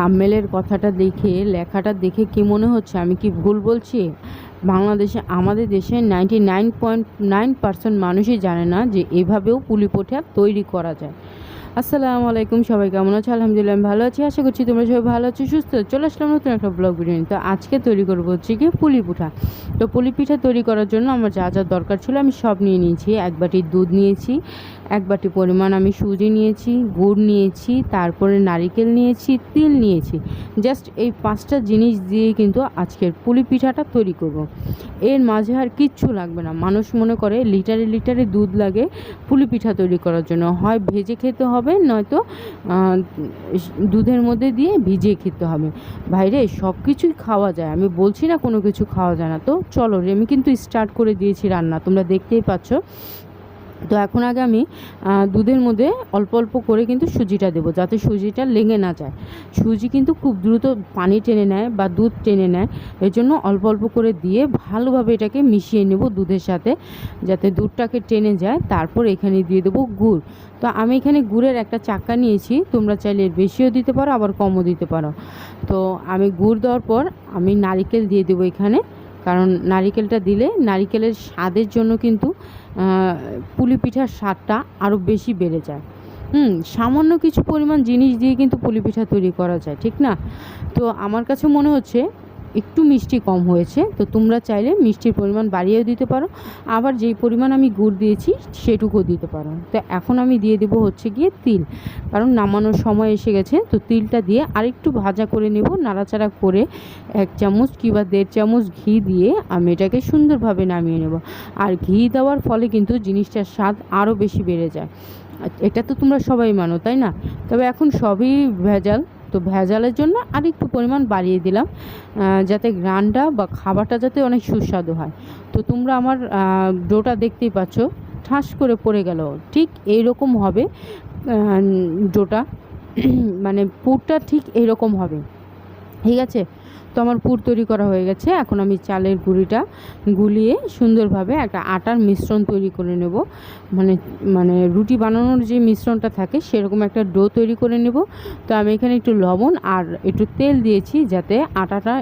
থাম্মেলের কথাটা দেখে, লেখাটা দেখে কি মনে হচ্ছে? আমি কি ভুল বলছি? বাংলাদেশে, আমাদের দেশে ninety nine point nine percent মানুষই জানে না যে এভাবেও পুলি পোঠা তৈরি করা যায়। আসসালামু আলাইকুম, সবাই কেমন আছো? আলহামদুলিল্লাহ আমি ভালো আছি। আশা করছি তোমরা সবাই ভালো আছো, সুস্থ। চলে আসলাম নতুন একটা ব্লগ ভিডিও নিয়ে। তো আজকে তৈরি করব হচ্ছে কি পুলি পিঠা। তো পুলি পিঠা তৈরি করার জন্য আমার যা যা দরকার ছিল আমি সব নিয়ে নিয়েছি। এক বাটি দুধ নিয়েছি এক বাটি পরিমাণ আমি সুজি নিয়েছি, গুড় নিয়েছি, তারপরে নারিকেল নিয়েছি, তিল নিয়েছি। জাস্ট এই পাঁচটা জিনিস দিয়ে কিন্তু আজকের পুলি পিঠাটা তৈরি করব। এর মাঝে আর কিচ্ছু লাগবে না। মানুষ মনে করে লিটারে লিটারে দুধ লাগে পুলি পিঠা তৈরি করার জন্য। হয় ভেজে খেতে হবে, নয়তো দুধের মধ্যে দিয়ে ভিজিয়ে খেতে হবে। ভাইরে সব কিছুই খাওয়া যায়। আমি বলছি না কোনো কিছু খাওয়া যায় না। তো চলো, রে, আমি কিন্তু স্টার্ট করে দিয়েছি রান্না। তোমরা দেখতেই পাচ্ছ। তো এখন আগে আমি দুধের মধ্যে অল্প অল্প করে কিন্তু সুজিটা দেবো, যাতে সুজিটা লেগে না যায়। সুজি কিন্তু খুব দ্রুত পানি টেনে নেয় বা দুধ টেনে নেয়, এর জন্য অল্প অল্প করে দিয়ে ভালোভাবে এটাকে মিশিয়ে নেব দুধের সাথে, যাতে দুধটাকে টেনে যায়। তারপর এখানে দিয়ে দেবো গুড়। তো আমি এখানে গুড়ের একটা চাক্কা নিয়েছি, তোমরা চাইলে বেশিও দিতে পারো, আবার কমও দিতে পারো। তো আমি গুড় দেওয়ার পর আমি নারিকেল দিয়ে দেবো এখানে, কারণ নারিকেলটা দিলে নারিকেলের স্বাদের জন্য কিন্তু পুলি পিঠার স্বাদটা আরও বেশি বেড়ে যায়। হুম, সামান্য কিছু পরিমাণ জিনিস দিয়ে কিন্তু পুলি পিঠা তৈরি করা যায়, ঠিক না? তো আমার কাছে মনে হচ্ছে একটু মিষ্টি কম হয়েছে, তো তোমরা চাইলে মিষ্টির পরিমাণ বাড়িয়েও দিতে পারো। আবার যেই পরিমাণ আমি গুড় দিয়েছি, সেটুকুও দিতে পারো। তো এখন আমি দিয়ে দেবো হচ্ছে গিয়ে তিল। কারণ নামানোর সময় এসে গেছে, তো তিলটা দিয়ে আরেকটু ভাজা করে নেব, নাড়াচাড়া করে এক চামচ কিংবা দেড় চামচ ঘি দিয়ে আমি এটাকে সুন্দরভাবে নামিয়ে নেব। আর ঘি দেওয়ার ফলে কিন্তু জিনিসটার স্বাদ আরও বেশি বেড়ে যায়। এটা তো তোমরা সবাই মানো, তাই না? তবে এখন সবই ভেজাল। তো ভেজালের জন্য আর একটু পরিমাণ বাড়িয়ে দিলাম যাতে গ্রানটা বা খাবারটা যাতে অনেক সুস্বাদু হয়। তো তোমরা আমার ডোটা দেখতেই পাচ্ছ, ঠাস করে পড়ে গেল। ঠিক এইরকম হবে ডোটা। মানে পুরটা ঠিক এইরকম হবে। ঠিক আছে? তো আমার পুর তৈরি করা হয়ে গেছে। এখন আমি চালের গুঁড়িটা গুলিয়ে সুন্দরভাবে একটা আটার মিশ্রণ তৈরি করে নেব। মানে মানে রুটি বানানোর যে মিশ্রণটা থাকে, সেরকম একটা ডো তৈরি করে নেব। তো আমি এখানে একটু লবণ আর একটু তেল দিয়েছি যাতে আটাটা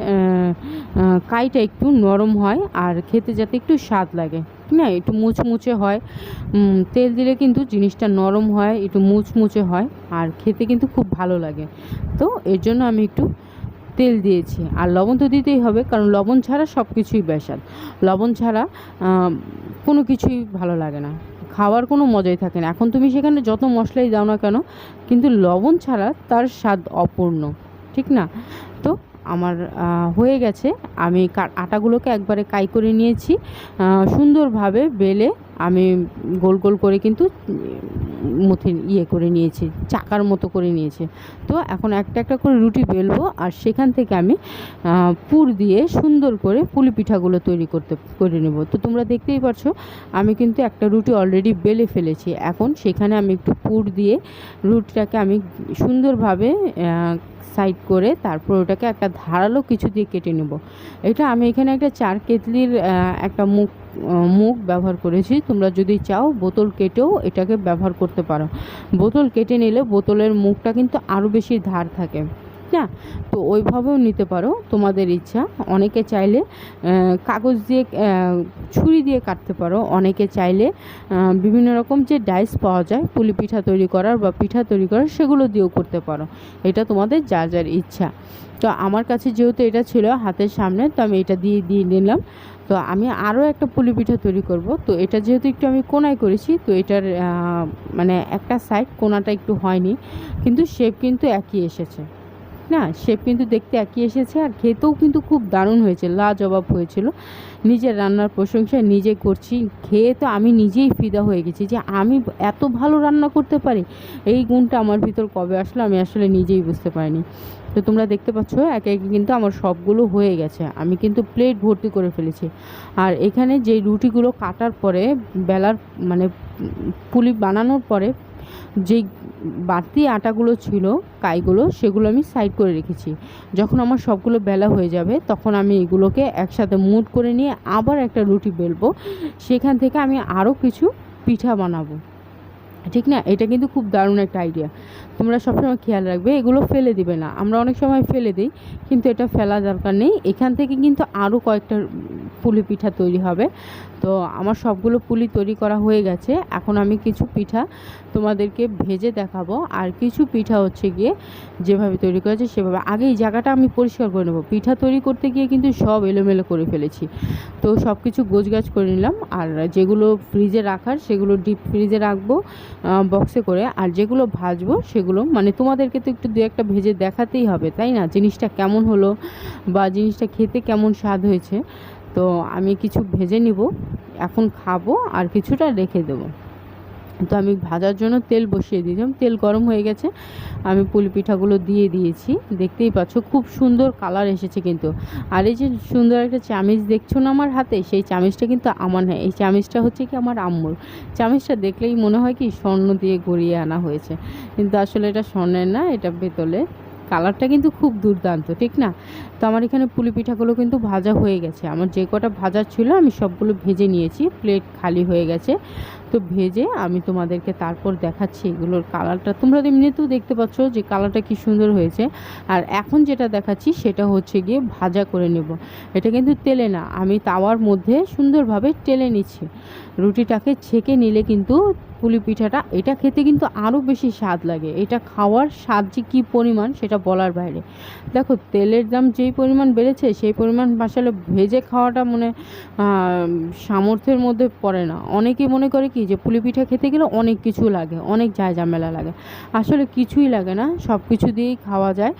কাইটা একটু নরম হয় আর খেতে যাতে একটু স্বাদ লাগে। না, একটু মুচমুচে হয়। তেল দিলে কিন্তু জিনিসটা নরম হয়, একটু মুচমুচে হয় আর খেতে কিন্তু খুব ভালো লাগে। তো এর জন্য আমি একটু তেল দিয়েছি। আর লবণ তো দিতেই হবে, কারণ লবণ ছাড়া সব কিছুই বেসাল। লবণ ছাড়া কোনো কিছুই ভালো লাগে না। খাওয়ার কোনো মজাই থাকে না। এখন তুমি সেখানে যত মশলাই দাও না কেন, কিন্তু লবণ ছাড়া তার স্বাদ অপূর্ণ, ঠিক না? তো আমার হয়ে গেছে। আমি আটাগুলোকে একবারে কাই করে নিয়েছি। সুন্দরভাবে বেলে আমি গোল গোল করে কিন্তু মুথি ইয়ে করে নিয়েছি, চাকার মতো করে নিয়েছি। তো এখন একটা একটা করে রুটি বেলবো আর সেখান থেকে আমি পুর দিয়ে সুন্দর করে পুলি পিঠাগুলো তৈরি করতে, করে নেব। তো তোমরা দেখতেই পারছ, আমি কিন্তু একটা রুটি অলরেডি বেলে ফেলেছি। এখন সেখানে আমি একটু পুর দিয়ে রুটিটাকে আমি সুন্দরভাবে সাইড করে তারপর ওটাকে একটা ধারালো কিছু দিয়ে কেটে নেব। এটা আমি এখানে একটা চার কেতলির একটা মুখ মুখ ব্যবহার করেছি। তোমরা যদি চাও, বোতল কেটেও এটাকে ব্যবহার করতে পারো। বোতল কেটে নিলে বোতলের মুখটা কিন্তু আরও বেশি ধার থাকে, না? তো ওইভাবেও নিতে পারো, তোমাদের ইচ্ছা। অনেকে চাইলে কাগজ দিয়ে ছুরি দিয়ে কাটতে পারো। অনেকে চাইলে বিভিন্ন রকম যে ডাইস পাওয়া যায়, পুলি পিঠা তৈরি করার বা পিঠা তৈরি করার, সেগুলো দিয়েও করতে পারো। এটা তোমাদের যার যার ইচ্ছা। তো আমার কাছে যেহেতু এটা ছিল হাতের সামনে, তো আমি এটা দিয়ে দিয়ে নিলাম। তো আমি আরও একটা পুলি পিঠা তৈরি করব। তো এটা যেহেতু একটু আমি কোনায় করেছি, তো এটার মানে একটা সাইড কোনাটা একটু হয়নি, কিন্তু শেপ কিন্তু একই এসেছে। না শেপ কিন্তু দেখতে একই এসেছে আর খেতেও কিন্তু খুব দারুণ হয়েছে, লাজবাব হয়েছিল। নিজের রান্নার প্রশংসা নিজে করছি, খেয়ে তো আমি নিজেই ফিদা হয়ে গেছি যে আমি এত ভালো রান্না করতে পারি, এই গুণটা আমার ভিতর কবে আসলো আমি আসলে নিজেই বুঝতে পারিনি। তো তোমরা দেখতে পাচ্ছ, একে একে কিন্তু আমার সবগুলো হয়ে গেছে। আমি কিন্তু প্লেট ভর্তি করে ফেলেছি। আর এখানে যে রুটিগুলো কাটার পরে, বেলার মানে পুলি বানানোর পরে, যেই বাড়তি আটাগুলো ছিল, কাইগুলো, সেগুলো আমি সাইড করে রেখেছি। যখন আমার সবগুলো বেলা হয়ে যাবে, তখন আমি এগুলোকে একসাথে মুট করে নিয়ে আবার একটা রুটি বেলবো। সেখান থেকে আমি আরও কিছু পিঠা বানাবো। ঠিক না? এটা কিন্তু খুব দারুণ একটা আইডিয়া তোমরা সবসময় খেয়াল রাখবে, এগুলো ফেলে দিবে না। আমরা অনেক সময় ফেলে দিই, কিন্তু এটা ফেলা দরকার নেই। এখান থেকে কিন্তু আরও কয়েকটা পুলি পিঠা তৈরি হবে। তো আমার সবগুলো পুলি তৈরি করা হয়ে গেছে। এখন আমি কিছু পিঠা তোমাদেরকে ভেজে দেখাবো। আর কিছু পিঠা হচ্ছে গিয়ে যেভাবে তৈরি করেছে, সেভাবে। আগে এই জায়গাটা আমি পরিষ্কার করে নেব। পিঠা তৈরি করতে গিয়ে কিন্তু সব এলোমেলো করে ফেলেছি। তো সব কিছু গোছগাছ করে নিলাম। আর যেগুলো ফ্রিজে রাখার, সেগুলো ডিপ ফ্রিজে রাখব। বক্সে করে আর যেগুলো ভাজবো সেগুলো মানে তোমাদেরকে তো একটু দু একটা ভেজে দেখাতেই হবে, তাই না? জিনিসটা কেমন হলো বা জিনিসটা খেতে কেমন স্বাদ হয়েছে, তো আমি কিছু ভেজে নিব, এখন খাব আর কিছুটা রেখে দেবো। তো আমি ভাজার জন্য তেল বসিয়ে দিয়েছিলাম। তেল গরম হয়ে গেছে। আমি পুলি পিঠাগুলো দিয়ে দিয়েছি। দেখতেই পাচ্ছ, খুব সুন্দর কালার এসেছে কিন্তু। আর এই যে সুন্দর একটা চামিচ দেখছ না আমার হাতে? সেই চামিচটা কিন্তু আমার নয় এই চামিচটা হচ্ছে কি আমার আম্মুর। চামিচটা দেখলেই মনে হয় কি স্বর্ণ দিয়ে গড়িয়ে আনা হয়েছে। কিন্তু আসলে এটা স্বর্ণের না, এটা বেতলে কালারটা কিন্তু খুব দুর্দান্ত, ঠিক না? তো আমার এখানে পুলি পিঠাগুলো কিন্তু ভাজা হয়ে গেছে। আমার যে কটা ভাজা ছিল আমি সবগুলো ভেজে নিয়েছি, প্লেট খালি হয়ে গেছে। তো ভেজে আমি তোমাদেরকে তারপর দেখাচ্ছি এগুলোর কালারটা। তোমরা এমনিতেও দেখতে পাচ্ছ যে কালারটা কি সুন্দর হয়েছে। আর এখন যেটা দেখাচ্ছি সেটা হচ্ছে গিয়ে ভাজা করে নেব। এটা কিন্তু তেলে না, আমি তাওয়ার মধ্যে সুন্দরভাবে টেলে নিচ্ছি। রুটিটাকে ছেঁকে নিলে কিন্তু পুলি পিঠাটা, এটা খেতে কিন্তু আরও বেশি স্বাদ লাগে। এটা খাওয়ার স্বাদ যে কী পরিমাণ, সেটা বলার বাইরে। দেখো, তেলের দাম যেই পরিমাণ বেড়েছে, সেই পরিমাণ আসলে ভেজে খাওয়াটা মনে সামর্থ্যের মধ্যে পড়ে না। অনেকে মনে করে কি যে, পুলি পিঠা খেতে গেলে অনেক কিছু লাগে, অনেক যায় ঝামেলা লাগে। আসলে কিছুই লাগে না সব কিছু দিয়েই খাওয়া যায়।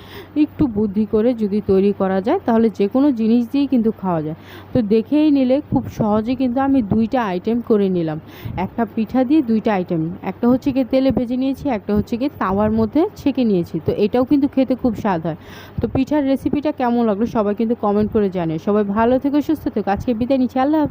একটু বুদ্ধি করে যদি তৈরি করা যায়, তাহলে যে কোনো জিনিস দিয়েই কিন্তু খাওয়া যায়। তো দেখেই নিলে, খুব সহজে কিন্তু আমি দুইটা আইটেম করে নিলাম। একটা পিঠা দিয়ে দুইটা আইটেম একটা হচ্ছে গিয়ে তেলে ভেজে নিয়েছি, একটা হচ্ছে গিয়ে তাওয়ার মধ্যে ছেঁকে নিয়েছি। তো এটাও কিন্তু খেতে খুব স্বাদ হয়। তো পিঠার রেসিপিটা কেমন লাগল সবাই কিন্তু কমেন্ট করে জানে সবাই ভালো থেকো, সুস্থ থেকো। আজকে বিদায় নিচ্ছি। আল্লাহ।